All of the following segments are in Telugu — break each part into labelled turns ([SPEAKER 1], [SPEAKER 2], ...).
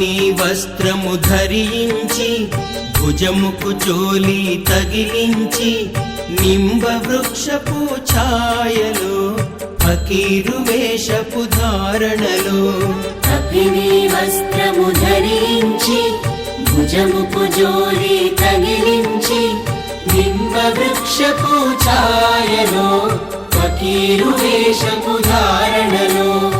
[SPEAKER 1] కపిని వస్త్రము ధరించి భుజముకు చోలి తగిలించి నింబ వృక్షపు ఛాయలో ఫకీరు వేషపు ధారణలో.
[SPEAKER 2] కపిని వస్త్రము ధరించి భుజముకు జోలి తగిలించి నింబ వృక్షపు ఛాయలో ఫకీరు వేషపు ధారణలో.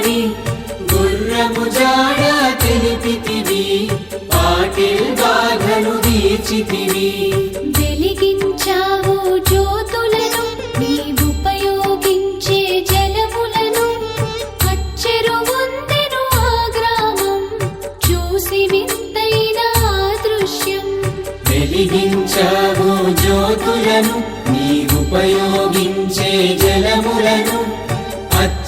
[SPEAKER 3] తెలుసుకొని
[SPEAKER 2] గుర్రము జాడ తెలిపితివి పాటిల్ బాధను తీర్చితివి
[SPEAKER 3] వెలిగించావు జ్యోతులను నీవుపయోగించే జలములను. అచ్చెరు వందెను ఆ గ్రామం చూసి వింతైన దృశ్యం.
[SPEAKER 2] వెలిగించావు జ్యోతులను ఉపయోగించే జలములను.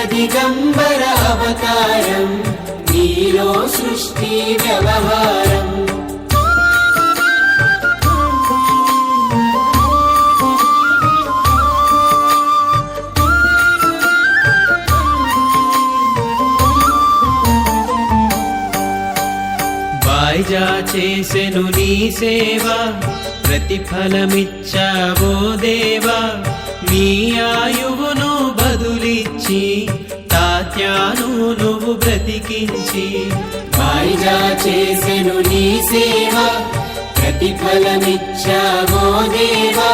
[SPEAKER 2] దత్త దిగంబర అవతారం నీలో సృష్టి వ్యవహారం.
[SPEAKER 1] వాయిజా చేసెను నీ సేవ తాత్యాను నువ్వు బ్రతికించి
[SPEAKER 2] వాయిదా చేసెను నీ సేవ ప్రతిఫలమిచ్చావో దేవా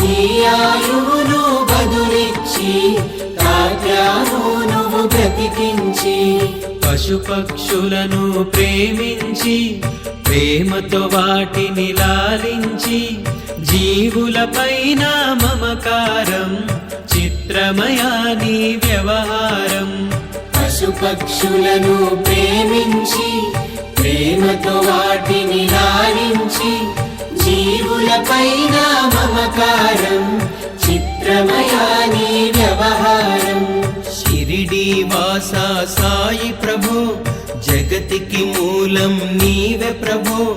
[SPEAKER 2] నీ ఆయువును బదులిచ్చి తాత్యాను నువ్వు బ్రతికించి.
[SPEAKER 1] పశుపక్షులను ప్రేమించి ప్రేమతో వాటిని లాలించి జీవులపైన మమకారం చిత్రమయాని వ్యవహారం.
[SPEAKER 2] పశుపక్షులను ప్రేమించి ప్రేమతో వాటిని లాలించి జీవులపైన మమకారం చిత్రమయాని వ్యవహారం.
[SPEAKER 1] షిరిడి వాస సాయి ప్రభు జగతికి మూలం నీవే ప్రభు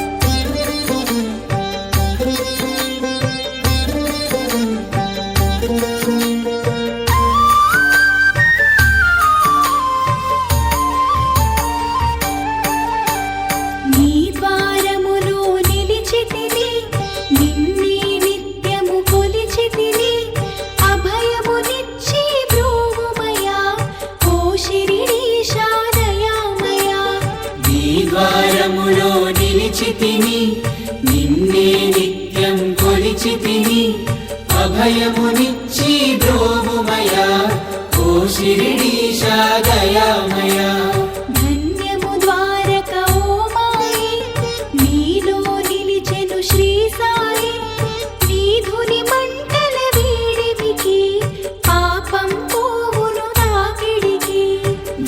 [SPEAKER 3] అభయమునిచ్చి
[SPEAKER 2] ద్రోముమయా ఓ శిరిడీశా దయామయా
[SPEAKER 3] ధన్యము ద్వారక ఓ మాయి నీలో నిలిచెను శ్రీ సాయి. నీధుని మంటల వీడివికి పాపం పోవును తాకిడికి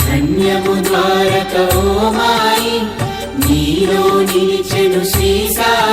[SPEAKER 2] ధన్యము ద్వారక ఓ మాయి నీలో నిలిచెను శ్రీ సాయి.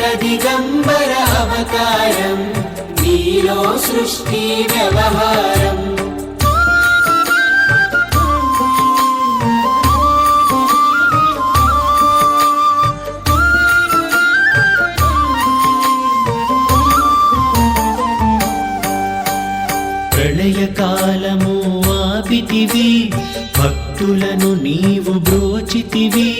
[SPEAKER 2] దత్త అవతారం నీలో సృష్టి వ్యవహారం.
[SPEAKER 1] ప్రళయకాలము ఆపితివి భక్తులను నీవు బ్రోచితివి.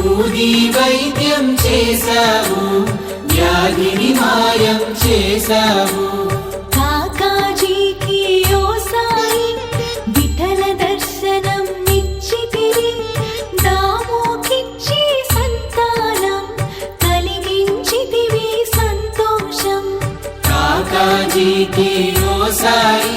[SPEAKER 2] ఊది వైద్యం చేశావు వ్యాధిని మాయం చేశావు
[SPEAKER 3] కాకాజీకి ఓ సాయి విఠల దర్శనం నిచ్చితివి దామోకిచ్చి సంతానం కలిగించితివి సంతోషం.
[SPEAKER 2] కాకాజీకి ఓ సాయి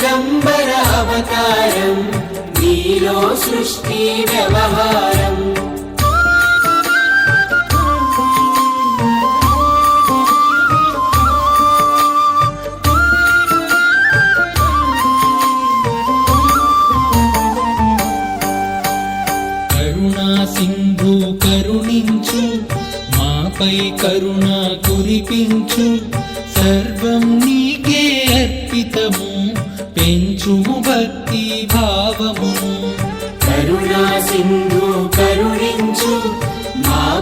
[SPEAKER 2] దిగంబర అవతారం నీలో సృష్టి వ్యవహారం.
[SPEAKER 4] సింధు కరుణించు మాపై కరుణ కురిపించు సర్వం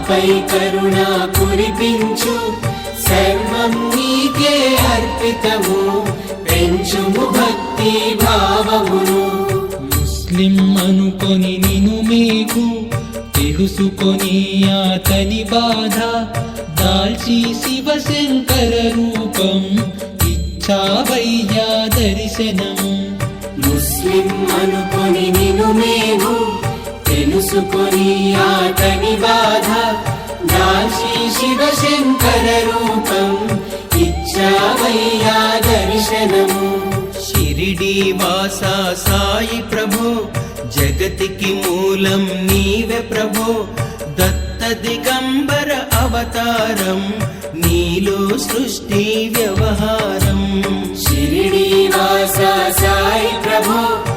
[SPEAKER 2] మాపై కరుణ కురిపించు. సర్వం నీకే అర్పితము. పెంచుము భక్తి భావమును.
[SPEAKER 4] ముస్లిం అనుకొని నిను మీకు తెలుసుకొని అతని బాధ. దాల్చి శివశంకర రూపం ఇచ్చావయ్యా దర్శనము
[SPEAKER 2] ముస్లిం అనుకొని నిను మేము తెలుసుకొని అతని బాధ దాచి శివశంకర రూపం ఇచ్చావయ్యా దర్శనము.
[SPEAKER 1] షిరిడి వాసా సాయి ప్రభు జగతికి మూలం నీవే ప్రభు. దత్త దిగంబర అవతారం నీలో సృష్టి వ్యవహారం.
[SPEAKER 2] షిరిడి వాస సాయి ప్రభు